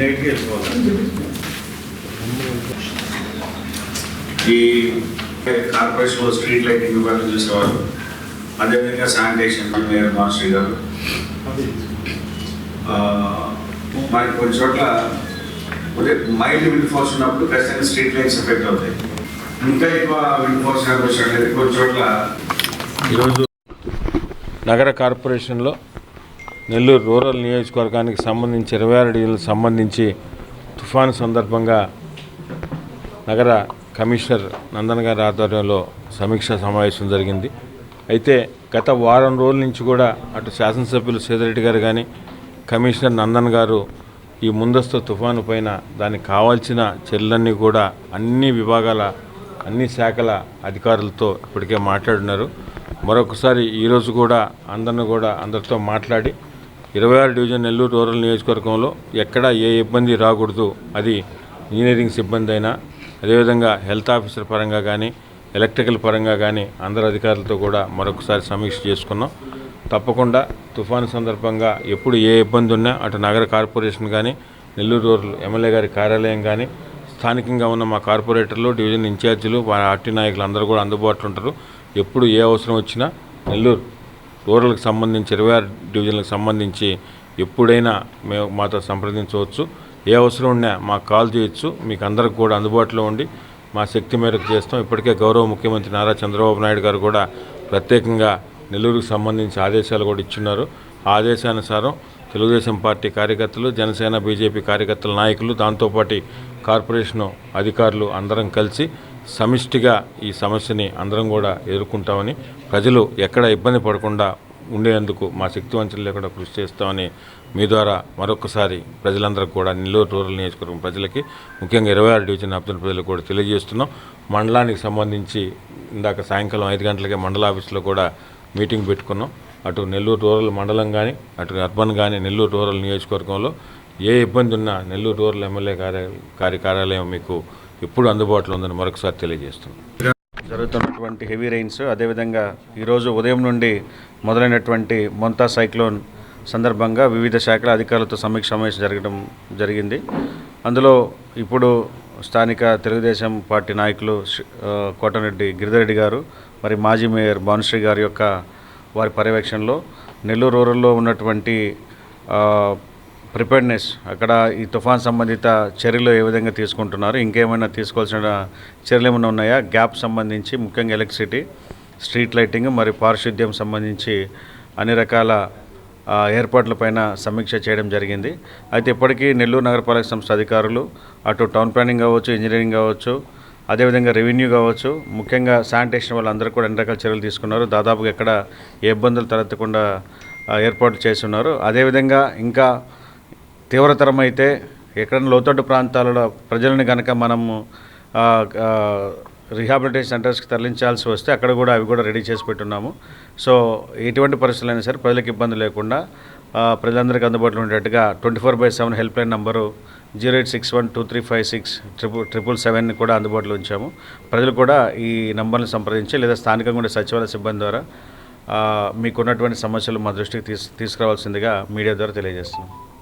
నైట్కి వెళ్ళిపోవాలి ఈ కార్పొరేషన్లో స్ట్రీట్ లైటింగ్ ఇవ్వాలని చూసేవారు అదేవిధంగా శానిటేషన్ మేయర్ మాస్టర్ గారు. మరి మనకి కొన్ని చోట్ల మైల్డ్ విండ్ ఫోర్స్ ఉన్నప్పుడు ఖచ్చితంగా స్ట్రీట్ లైట్స్ ఎఫెక్ట్ అవుతాయి. ఇంకా ఎక్కువ విండ్ ఫోర్స్ వచ్చినట్లయితే కొన్ని చోట్ల ఈరోజు నగర కార్పొరేషన్లో నెల్లూరు రూరల్ నియోజకవర్గానికి సంబంధించి ఇరవై ఆరు డిగ్రీలకు సంబంధించి తుఫాను సందర్భంగా నగర కమిషనర్ నందన్ గారి ఆధ్వర్యంలో సమీక్ష సమావేశం జరిగింది. అయితే గత వారం రోజుల నుంచి కూడా అటు శాసనసభ్యులు సేదరెడ్డి గారు కానీ కమిషనర్ నందన్ గారు ఈ ముందస్తు తుఫాను పైన దానికి కావాల్సిన చర్యలన్నీ కూడా అన్ని విభాగాల అన్ని శాఖల అధికారులతో ఇప్పటికే మాట్లాడున్నారు మరొకసారి ఈరోజు కూడా అందరిని కూడా అందరితో మాట్లాడి ఇరవై ఆరు డివిజన్ నెల్లూరు రూరల్ నియోజకవర్గంలో ఎక్కడ ఏ ఇబ్బంది రాకూడదు. అది ఇంజనీరింగ్ సిబ్బంది అయినా అదేవిధంగా హెల్త్ ఆఫీసర్ పరంగా కానీ ఎలక్ట్రికల్ పరంగా కానీ అందరు అధికారులతో కూడా మరొకసారి సమీక్ష చేసుకున్నాం. తప్పకుండా తుఫాను సందర్భంగా ఎప్పుడు ఏ ఇబ్బంది ఉన్నా అటు నగర కార్పొరేషన్ కానీ నెల్లూరు రూరల్ ఎమ్మెల్యే గారి కార్యాలయం కానీ స్థానికంగా ఉన్న మా కార్పొరేటర్లు డివిజన్ ఇన్ఛార్జీలు పార్టీ నాయకులు అందరూ కూడా అందుబాటులో ఉంటారు. ఎప్పుడు ఏ అవసరం వచ్చినా నెల్లూరు రూరల్కి సంబంధించి ఇరవై ఆరు డివిజన్లకు సంబంధించి ఎప్పుడైనా మేము మాతో సంప్రదించవచ్చు. ఏ అవసరం ఉన్నా మాకు కాల్ చేయొచ్చు. మీకు అందరికి కూడా అందుబాటులో ఉండి మా శక్తి మేరకు చేస్తాం. ఇప్పటికే గౌరవ ముఖ్యమంత్రి నారా చంద్రబాబు నాయుడు గారు కూడా ప్రత్యేకంగా నెల్లూరుకు సంబంధించి ఆదేశాలు కూడా ఇచ్చున్నారు. ఆ ఆదేశానుసారం తెలుగుదేశం పార్టీ కార్యకర్తలు జనసేన బీజేపీ కార్యకర్తల నాయకులు దాంతోపాటు కార్పొరేషను అధికారులు అందరం కలిసి సమిష్టిగా ఈ సమస్యని అందరం కూడా ఎదుర్కొంటామని ప్రజలు ఎక్కడ ఇబ్బంది పడకుండా ఉండేందుకు మా శక్తి లేకుండా కృషి చేస్తామని మీ ద్వారా మరొకసారి ప్రజలందరికీ కూడా నెల్లూరు రూరల్ నియోజకవర్గం ప్రజలకి ముఖ్యంగా ఇరవై ఆరు డివిజన్ అభ్యర్థుల ప్రజలకు కూడా తెలియజేస్తున్నాం. మండలానికి సంబంధించి ఇందాక సాయంకాలం ఐదు గంటలకే మండల ఆఫీసులో కూడా మీటింగ్ పెట్టుకున్నాం. అటు నెల్లూరు రూరల్ మండలం కానీ అటు అర్బన్ కానీ నెల్లూరు రూరల్ నియోజకవర్గంలో ఏ ఇబ్బంది ఉన్నా నెల్లూరు రూరల్ ఎమ్మెల్యే కార్య కార్య కార్యాలయం మీకు ఎప్పుడు అందుబాటులో ఉందని మరొకసారి తెలియజేస్తున్నాం. జరుగుతున్నటువంటి హెవీ రెయిన్స్ అదేవిధంగా ఈరోజు ఉదయం నుండి మొదలైనటువంటి మొంతా సైక్లోన్ సందర్భంగా వివిధ శాఖల అధికారులతో సమీక్ష సమావేశం జరగడం జరిగింది. అందులో ఇప్పుడు స్థానిక తెలుగుదేశం పార్టీ నాయకులు కోటరెడ్డి గిరిధరెడ్డి గారు మరి మాజీ మేయర్ భానుశ్రీ గారి యొక్క వారి పర్యవేక్షణలో నెల్లూరు రూరల్లో ఉన్నటువంటి ప్రిపేర్నెస్ అక్కడ ఈ తుఫాన్ సంబంధిత చర్యలు ఏ విధంగా తీసుకుంటున్నారు ఇంకేమైనా తీసుకోవాల్సిన చర్యలు ఏమైనా ఉన్నాయా? గ్యాప్ సంబంధించి ముఖ్యంగా ఎలక్ట్రిసిటీ స్ట్రీట్ లైటింగ్ మరి పారిశుద్ధ్యం సంబంధించి అన్ని రకాల ఏర్పాట్లపైన సమీక్ష చేయడం జరిగింది. అయితే ఇప్పటికీ నెల్లూరు నగరపాలక సంస్థ అధికారులు అటు టౌన్ ప్లానింగ్ కావచ్చు ఇంజనీరింగ్ కావచ్చు అదేవిధంగా రెవెన్యూ కావచ్చు ముఖ్యంగా శానిటేషన్ వాళ్ళందరూ కూడా అన్ని రకాల చర్యలు తీసుకున్నారు దాదాపుగా ఎక్కడ ఏ ఇబ్బందులు తలెత్తకుండా ఆ, ఏర్పాట్లు చేస్తున్నారు అదేవిధంగా ఇంకా తీవ్రతరం అయితే ఎక్కడైనా లోతట్టు ప్రాంతాలలో ప్రజలను కనుక మనము రీహాబిలిటేషన్ సెంటర్స్కి తరలించాల్సి వస్తే అక్కడ కూడా అవి కూడా రెడీ చేసి పెట్టున్నాము. సో ఎటువంటి పరిస్థితులు అయినా సరే ప్రజలకు ఇబ్బంది లేకుండా ప్రజలందరికీ అందుబాటులో ఉండేట్టుగా twenty four by seven helpline number zero eight six one two three five six triple triple seven కూడా అందుబాటులో ఉంచాము. ప్రజలు కూడా ఈ నంబర్ని సంప్రదించి లేదా స్థానికంగా ఉండే సచివాలయ సిబ్బంది ద్వారా మీకున్నటువంటి సమస్యలు మా దృష్టికి తీసు తీసుకురావాల్సిందిగా మీడియా ద్వారా తెలియజేస్తున్నాం.